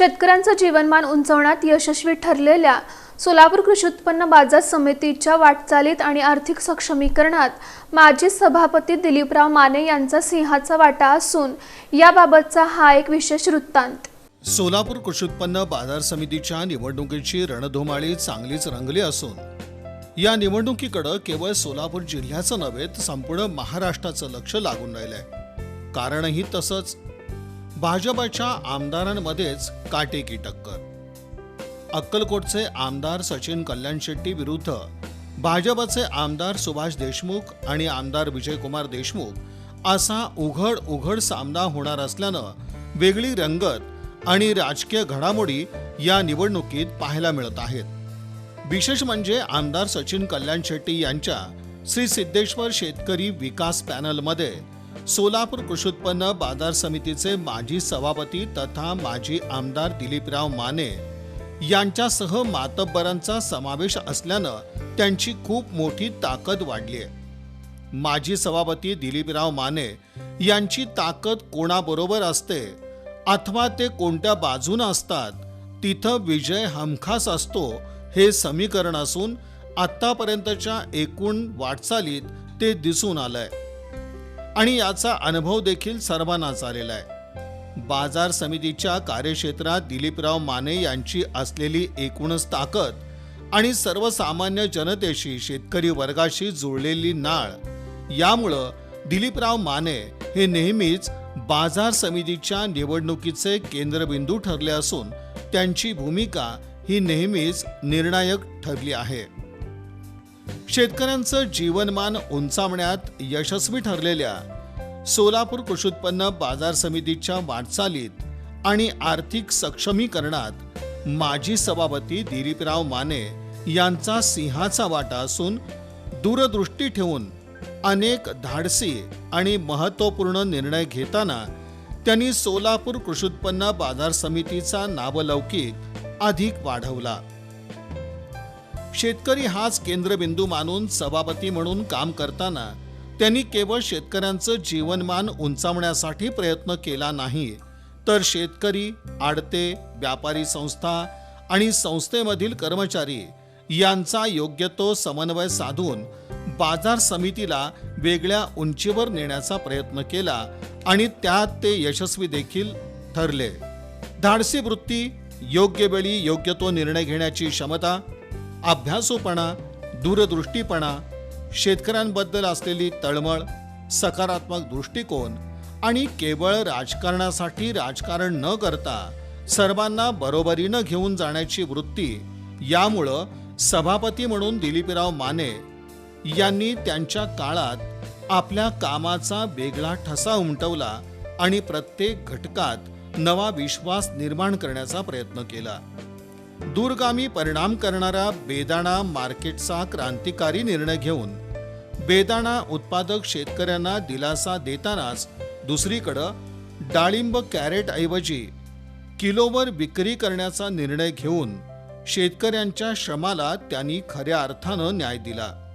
शेतकऱ्यांचं जीवनमान उंचावण्यात यशस्वी ठरलेल्या सोलापूर कृषी उत्पन्न बाजार समितीच्या वाटचालीत आणि आर्थिक सक्षमीकरणात माजी सभापती दिलीपराव माने यांचा सिंहाचा वाटा असून याबाबतचा हा एक विशेष वृत्तांत. सोलापूर कृषी उत्पन्न बाजार समितीच्या निवडणुकीची रणधुमाळी चांगलीच रंगली असून या निवडणुकीकडे केवळ सोलापूर जिल्ह्याचं नव्हे तर संपूर्ण महाराष्ट्राचं लक्ष लागून राहिलंय. कारणही तसंच भाजपच्या आमदारांमध्येच काटेकी टक्कर. अक्कलकोटचे आमदार सचिन कल्याण शेट्टी विरुद्ध भाजपचे आमदार सुभाष देशमुख आणि आमदार विजयकुमार देशमुख असा उघड उघड सामना होणार असल्यानं वेगळी रंगत आणि राजकीय घडामोडी या निवडणुकीत पाहायला मिळत आहेत. विशेष म्हणजे आमदार सचिन कल्याण शेट्टी यांच्या श्री सिद्धेश्वर शेतकरी विकास पॅनलमध्ये सोलापूर कृषी उत्पन्न बाजार समितीचे माजी सभापती तथा माजी आमदार दिलीपराव माने यांच्यासह मातब्बरांचा समावेश असल्यानं त्यांची खूप मोठी ताकद वाढली आहे माजी सभापती दिलीपराव माने यांची ताकद कोणाबरोबर असते अथवा ते कोणत्या बाजूनं असतात तिथं विजय हमखास असतो हे समीकरण असून आत्तापर्यंतच्या एकूण वाटचालीत ते दिसून आलंय. आणि याचा अनुभव देखील सर्वांनाच आलेला आहे. बाजार समितीच्या कार्यक्षेत्रात दिलीपराव माने यांची असलेली एकूणच ताकद आणि सर्वसामान्य जनतेशी शेतकरी वर्गाशी जुळलेली नाळ यामुळं दिलीपराव माने हे नेहमीच बाजार समितीच्या निवडणुकीचे केंद्रबिंदू ठरले असून त्यांची भूमिका ही नेहमीच निर्णायक ठरली आहे. शेतकऱ्यांचं जीवनमान उंचावण्यात यशस्वी ठरलेल्या सोलापूर कृषी उत्पन्न बाजार समितीच्या वाटचालीत आणि आर्थिक सक्षमीकरणात माजी सभापती दिलीपराव माने यांचा सिंहाचा वाटा असून दूरदृष्टी ठेवून अनेक धाडसी आणि महत्त्वपूर्ण निर्णय घेताना त्यांनी सोलापूर कृषी उत्पन्न बाजार समितीचा नावलौकिक अधिक वाढवला. शेतकरी हाच केंद्रबिंदू मानून सभापती म्हणून काम करताना त्यांनी केवळ शेतकऱ्यांचं जीवनमान उंचावण्यासाठी प्रयत्न केला नाही तर शेतकरी आडते व्यापारी संस्था आणि संस्थेमधील कर्मचारी यांचा योग्य तो समन्वय साधून बाजार समितीला वेगळ्या उंचीवर नेण्याचा प्रयत्न केला आणि त्यात ते यशस्वी देखील ठरले. धाडसी वृत्ती योग्य वेळी योग्य तो निर्णय घेण्याची क्षमता अभ्यासूपणा दूरदृष्टीपणा शेतकऱ्यांबद्दल असलेली तळमळ सकारात्मक दृष्टिकोन आणि केवळ राजकारणासाठी राजकारण न करता सर्वांना बरोबरीनं घेऊन जाण्याची वृत्ती यामुळं सभापती म्हणून दिलीपराव माने यांनी त्यांच्या काळात आपल्या कामाचा वेगळा ठसा उमटवला आणि प्रत्येक घटकात नवा विश्वास निर्माण करण्याचा प्रयत्न केला. दूरगामी परिणाम करणारा बेदाणा मार्केटचा क्रांतिकारी निर्णय घेऊन बेदाणा उत्पादक शेतकऱ्यांना दिलासा देतानाच दुसरीकडं डाळिंब कॅरेट ऐवजी किलोवर विक्री करण्याचा निर्णय घेऊन शेतकऱ्यांच्या श्रमाला त्यांनी खऱ्या अर्थानं न्याय दिला.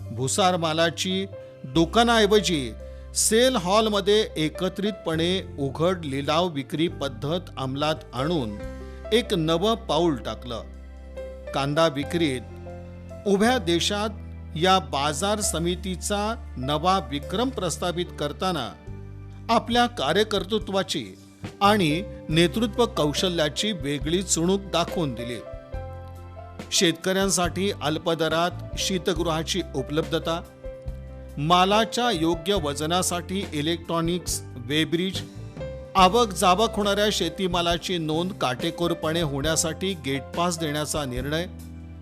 भुसार मालाची दुकानाऐवजी सेल हॉलमध्ये एकत्रितपणे उघड लिलाव विक्री पद्धत अंमलात आणून एक नवं पाऊल टाकलं. कांदा विक्रीत उभ्या देशात या बाजार समितीचा नवा विक्रम प्रस्थापित करताना आपल्या कार्यकर्तृत्वाची आणि नेतृत्व कौशल्याची वेगळी चुणूक दाखवून दिली. शेतकऱ्यांसाठी अल्पदरात शीतगृहाची उपलब्धता मालाच्या योग्य वजनासाठी इलेक्ट्रॉनिक्स वेब्रिज आवक जावक होणाऱ्या शेतीमालाची नोंद काटेकोरपणे होण्यासाठी गेट पास देण्याचा निर्णय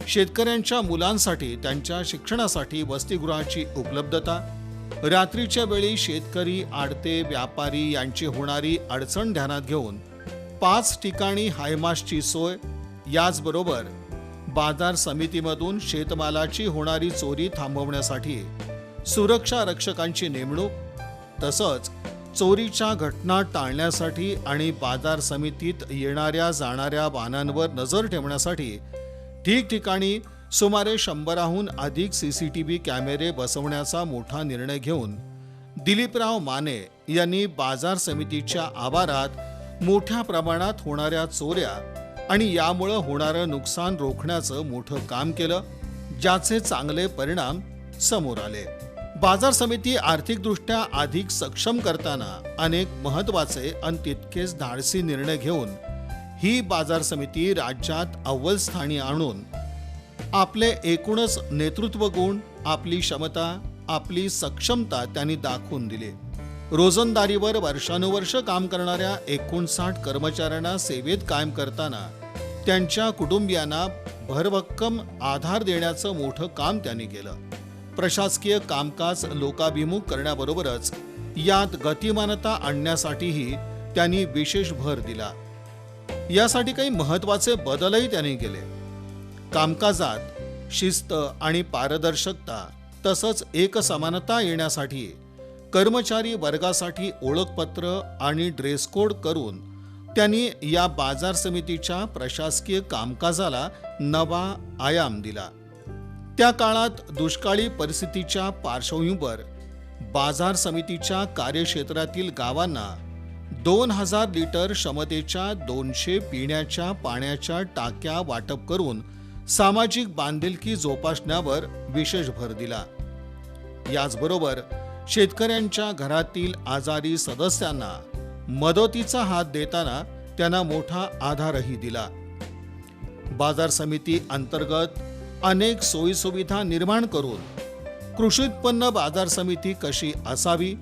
शेतकऱ्यांच्या मुलांसाठी त्यांच्या शिक्षणासाठी वसतिगृहाची उपलब्धता रात्रीच्या वेळी शेतकरी आडते व्यापारी यांची होणारी अडचण ध्यानात घेऊन पाच ठिकाणी हायमासची सोय याचबरोबर बाजार समितीमधून शेतमालाची होणारी चोरी थांबवण्यासाठी सुरक्षा रक्षकांची नेमणूक तसंच चोरीच्या घटना टाळण्यासाठी आणि बाजार समितीत येणाऱ्या जाणाऱ्या वाहनांवर नजर ठेवण्यासाठी ठिकठिकाणी सुमारे शंभराहून अधिक सी सी टी व्ही कॅमेरे बसवण्याचा मोठा निर्णय घेऊन दिलीपराव माने यांनी बाजार समितीच्या आवारात मोठ्या प्रमाणात होणाऱ्या चोऱ्या आणि यामुळं होणारं नुकसान रोखण्याचं मोठं काम केलं ज्याचे चांगले परिणाम समोर आले. बाजार समिती आर्थिकदृष्ट्या अधिक सक्षम करताना अनेक महत्त्वाचे आणि तितकेच धाडसी निर्णय घेऊन ही बाजार समिती राज्यात अव्वल स्थानी आणून आपले एकूणच नेतृत्व गुण आपली क्षमता आपली सक्षमता त्यांनी दाखवून दिली. रोजंदारीवर वर्षानुवर्ष काम करणाऱ्या एकोणसाठ कर्मचाऱ्यांना सेवेत कायम करताना त्यांच्या कुटुंबियांना भरभक्कम आधार देण्याचं मोठं काम त्यांनी केलं. प्रशासकीय कामकाज लोकाभिमुख करण्याबरोबरच यात गतिमानता आणण्यासाठीही त्यांनी विशेष भर दिला. यासाठी काही महत्त्वाचे बदलही त्यांनी केले. कामकाजात शिस्त आणि पारदर्शकता तसंच एकसमानता येण्यासाठी कर्मचारी वर्गासाठी ओळखपत्र आणि ड्रेस कोड करून त्यांनी या बाजार समितीच्या प्रशासकीय कामकाजाला नवा आयाम दिला. त्या काळात दुष्काळी परिस्थितीच्या पार्श्वभूमीवर बाजार समितीच्या कार्यक्षेत्रातील गावांना दोन हजार लिटर क्षमतेच्या दोनशे पिण्याच्या पाण्याच्या टाक्या वाटप करून सामाजिक बांधिलकी जोपासण्यावर विशेष भर दिला. याचबरोबर शेतकऱ्यांच्या घरातील आजारी सदस्यांना मदतीचा हात देताना त्यांना मोठा आधारही दिला. बाजार समिती अंतर्गत अनेक सोयीसुविधा निर्माण करून कृषी उत्पन्न बाजार समिती कशी असावी?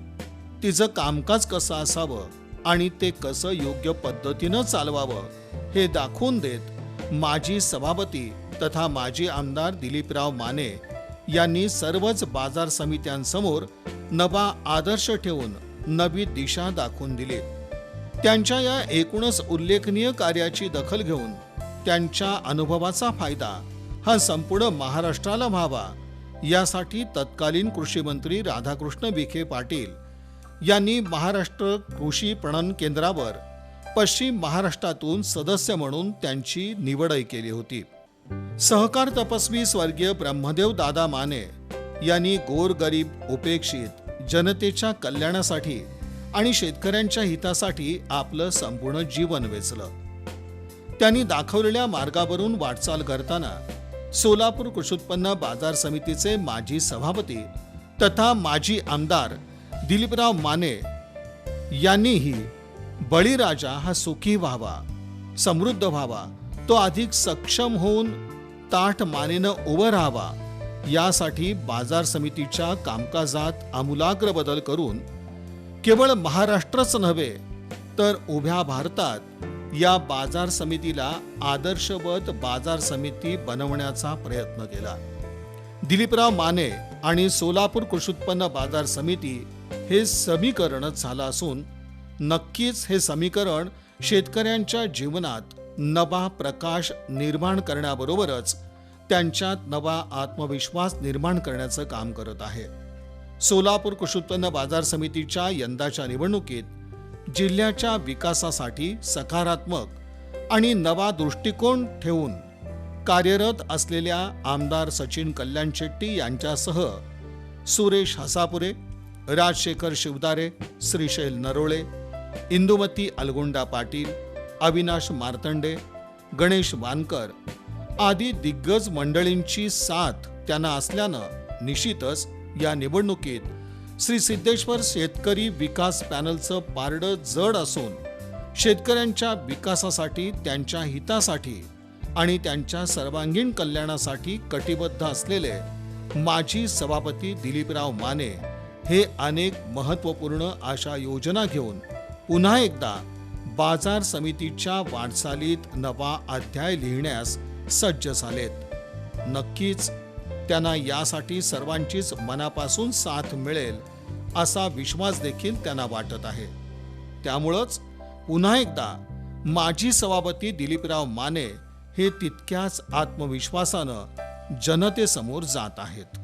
तिचं कामकाज कसं असावं? आणि ते कसं योग्य पद्धतीनं चालवावं? हे दाखवून देत माजी सभापती तथा माजी आमदार दिलीपराव माने यांनी सर्वच बाजार समित्यांसमोर नवा आदर्श ठेवून नवी दिशा दाखवून दिली. त्यांच्या या एकूणच उल्लेखनीय कार्याची दखल घेऊन त्यांच्या अनुभवाचा फायदा हा संपूर्ण महाराष्ट्राला व्हावा. यासाठी तत्कालीन कृषी मंत्री राधाकृष्ण विखे पाटील यांनी महाराष्ट्र कृषी पणन केंद्रावर पश्चिम महाराष्ट्रातून सदस्य म्हणून त्यांची निवडही केली होती. सहकार तपस्वी स्वर्गीय ब्रह्मदेव दादा माने यांनी गोरगरीब उपेक्षित जनतेच्या कल्याणासाठी आणि शेतकऱ्यांच्या हितासाठी आपलं संपूर्ण जीवन वेचलं. त्यांनी दाखवलेल्या मार्गावरून वाटचाल करताना सोलापूर कृषी उत्पन्न बाजार समितीचे माजी सभापती तथा माजी आमदार दिलीपराव माने यांनीही बळीराजा हा सुखी व्हावा समृद्ध व्हावा तो अधिक सक्षम होऊन ताठ मानेनं उभं राहावा यासाठी बाजार समितीच्या कामकाजात आमूलाग्र बदल करून केवळ महाराष्ट्रच नव्हे तर उभ्या भारतात या बाजार समितीला आदर्शवत बाजार समिती बनवण्याचा प्रयत्न केला. दिलीपराव माने आणि सोलापूर कृषी उत्पन्न बाजार समिती हे समीकरणच झालं असून नक्कीच हे समीकरण शेतकऱ्यांच्या जीवनात नवा प्रकाश निर्माण करण्याबरोबरच त्यांच्यात नवा आत्मविश्वास निर्माण करण्याचं काम करत आहे. सोलापूर कृषी उत्पन्न बाजार समितीच्या यंदाच्या निवडणुकीत जिल्ह्याच्या विकासासाठी सकारात्मक आणि नवा दृष्टिकोन ठेवून कार्यरत असलेल्या आमदार सचिन कल्याण शेट्टी यांच्यासह सुरेश हसापुरे राजशेखर शिवदारे श्रीशैल नरोळे इंदुमती अलगोंडा पाटील अविनाश मार्तंडे गणेश वानकर आदी दिग्गज मंडळींची साथ त्यांना असल्यानं निश्चितच या निवडणुकीत श्री सिद्धेश्वर शेतकरी विकास पॅनलचं पारडं जड असून शेतकऱ्यांच्या विकासासाठी त्यांच्या हितासाठी आणि त्यांच्या सर्वांगीण कल्याणासाठी कटिबद्ध असलेले माजी सभापती दिलीपराव माने हे अनेक महत्त्वपूर्ण अशा योजना घेऊन पुन्हा एकदा बाजार समितीच्या वाटचालीत नवा अध्याय लिहिण्यास सज्ज झालेत. नक्कीच त्यांना यासाठी सर्वांचीच मनापासून साथ मिळेल असा विश्वास देखील त्यांना वाटत आहे. त्यामुळंच पुन्हा एकदा माजी सभापती दिलीपराव माने हे तितक्याच आत्मविश्वासानं जनतेसमोर जात आहेत.